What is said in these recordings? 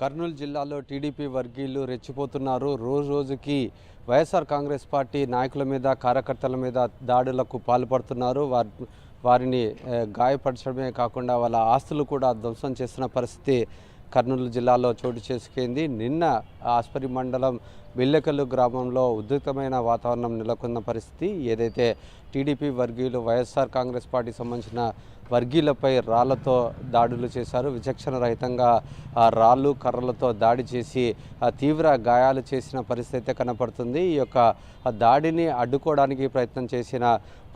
కర్నూలు జిల్లాలో టీడీపీ వర్గీయులు రెచ్చిపోతున్నారు. రోజు రోజుకి వైఎస్ఆర్ కాంగ్రెస్ పార్టీ నాయకుల మీద కార్యకర్తల మీద దాడులకు పాల్పడుతున్నారు. వారి వారిని గాయపరచడమే కాకుండా వాళ్ళ ఆస్తులు కూడా ధ్వంసం చేస్తున్న పరిస్థితి కర్నూలు జిల్లాలో చోటు చేసుకుంది. నిన్న ఆస్పరి మండలం బిల్లెకల్లు గ్రామంలో ఉద్రిక్తమైన వాతావరణం నెలకొన్న పరిస్థితి. ఏదైతే టీడీపీ వర్గీయులు వైఎస్ఆర్ కాంగ్రెస్ పార్టీ సంబంధించిన వర్గీయులపై రాళ్ళతో దాడులు చేశారు. విచక్షణ రహితంగా ఆ రాళ్ళు కర్రలతో దాడి చేసి ఆ తీవ్ర గాయాలు చేసిన పరిస్థితి కనపడుతుంది. ఈ యొక్క దాడిని అడ్డుకోవడానికి ప్రయత్నం చేసిన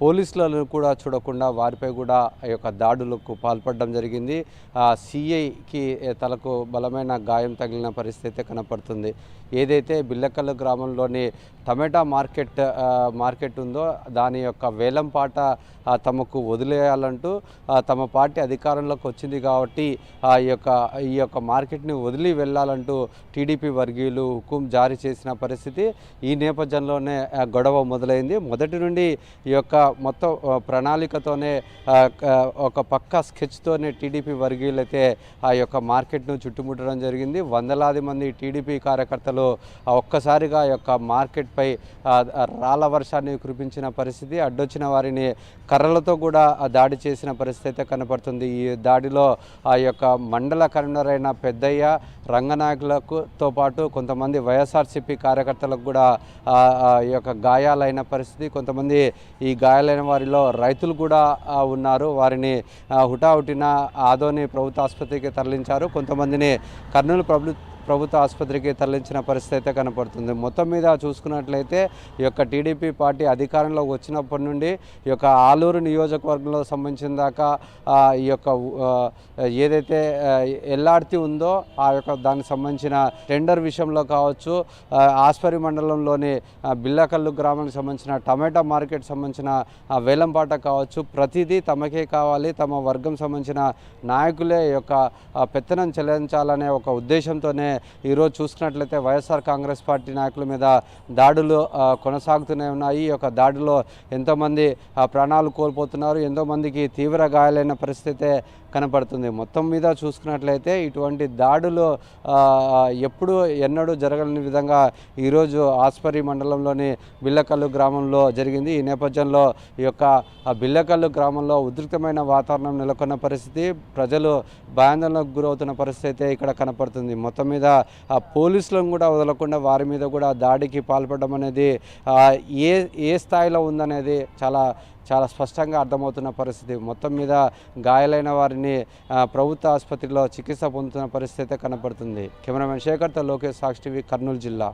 పోలీసులను కూడా చూడకుండా వారిపై కూడా ఆ యొక్క దాడులకు పాల్పడడం జరిగింది. ఆ సిఐకి తలకు బలమైన గాయం తగిలిన పరిస్థితి కనపడుతుంది. ఏదైతే బిల్లకల్లు గ్రామంలోని టమాటా మార్కెట్ మార్కెట్ ఉందో దాని యొక్క ఒక వేలంపాట పాట తమకు వదిలేయాలంటూ తమ పార్టీ అధికారంలోకి వచ్చింది కాబట్టి ఆ యొక్క ఈ యొక్క మార్కెట్ని వదిలి వెళ్ళాలంటూ టీడీపీ వర్గీయులు హుకుం జారీ చేసిన పరిస్థితి ఈ నేపథ్యంలోనే గొడవ మొదలైంది. మొదటి నుండి ఈ యొక్క మొత్తం ప్రణాళికతోనే ఒక పక్క స్కెచ్తోనే టీడీపీ వర్గీయులు అయితే ఆ యొక్క మార్కెట్ను చుట్టుముట్టడం జరిగింది. వందలాది మంది టీడీపీ కార్యకర్తలు ఒక్కసారిగా ఆ యొక్క మార్కెట్పై ఆ, రాళ్ళ వర్షాన్ని కురిపించిన పరిస్థితి. అడ్డొచ్చిన వారిని కర్రలతో కూడా దాడి చేసిన పరిస్థితి అయితే కనపడుతుంది. ఈ దాడిలో ఆ యొక్క మండల కన్వీనర్ అయిన పెద్దయ్య రంగనాయకులకుతో పాటు కొంతమంది వైఎస్ఆర్సీపీ కార్యకర్తలకు కూడా ఈ యొక్క గాయాలైన పరిస్థితి కొంతమంది ఈ గాయాలైన వారిలో రైతులు కూడా ఉన్నారు. వారిని హుటాహుటిన ఆదోని ప్రభుత్వ ఆసుపత్రికి తరలించారు. కొంతమందిని కర్నూలు ప్రభుత్వ ప్రభుత్వ ఆసుపత్రికి తరలించిన పరిస్థితి అయితే కనపడుతుంది. మొత్తం మీద చూసుకున్నట్లయితే ఈ యొక్క టీడీపీ పార్టీ అధికారంలోకి వచ్చినప్పటి నుండి ఈ యొక్క ఆలూరు నియోజకవర్గంలో సంబంధించిన దాకా ఈ యొక్క ఏదైతే ఆ, ఎల్ఆర్తి ఉందో ఆ యొక్క దానికి సంబంధించిన టెండర్ విషయంలో కావచ్చు ఆస్పరి మండలంలోని బిల్లకల్లు గ్రామానికి సంబంధించిన టమాటా మార్కెట్ సంబంధించిన వేలంపాట కావచ్చు ప్రతిదీ తమకే కావాలి. తమ వర్గం సంబంధించిన నాయకులే యొక్క పెత్తనం చెల్లించాలనే ఒక ఉద్దేశంతోనే ఈరోజు చూసుకున్నట్లయితే వైఎస్ఆర్ కాంగ్రెస్ పార్టీ నాయకుల మీద దాడులు కొనసాగుతూనే ఉన్నాయి. ఈ యొక్క దాడిలో ఎంతోమంది ప్రాణాలు కోల్పోతున్నారు. ఎంతోమందికి తీవ్ర గాయాలైన పరిస్థితి కనపడుతుంది. మొత్తం మీద చూసుకున్నట్లయితే ఇటువంటి దాడులు ఎప్పుడు ఎన్నడూ జరగని విధంగా ఈరోజు ఆస్పరి మండలంలోని బిల్లకల్లు గ్రామంలో జరిగింది. ఈ నేపథ్యంలో ఈ యొక్క బిల్లకల్లు గ్రామంలో ఉద్రిక్తమైన వాతావరణం నెలకొన్న పరిస్థితి. ప్రజలు భయాందోళనకు గురవుతున్న పరిస్థితి ఇక్కడ కనపడుతుంది. మొత్తం మీద మీద పోలీసులను కూడా వదలకుండా వారి మీద కూడా దాడికి పాల్పడడం అనేది ఏ ఏ స్థాయిలో ఉందనేది చాలా చాలా స్పష్టంగా అర్థమవుతున్న పరిస్థితి. మొత్తం మీద గాయాలైన వారిని ప్రభుత్వ ఆసుపత్రిలో చికిత్స పొందుతున్న పరిస్థితి అయితే కనపడుతుంది. కెమెరామెన్ శేఖర్తో లోకేష్ సాక్షి టీవీ కర్నూలు జిల్లా.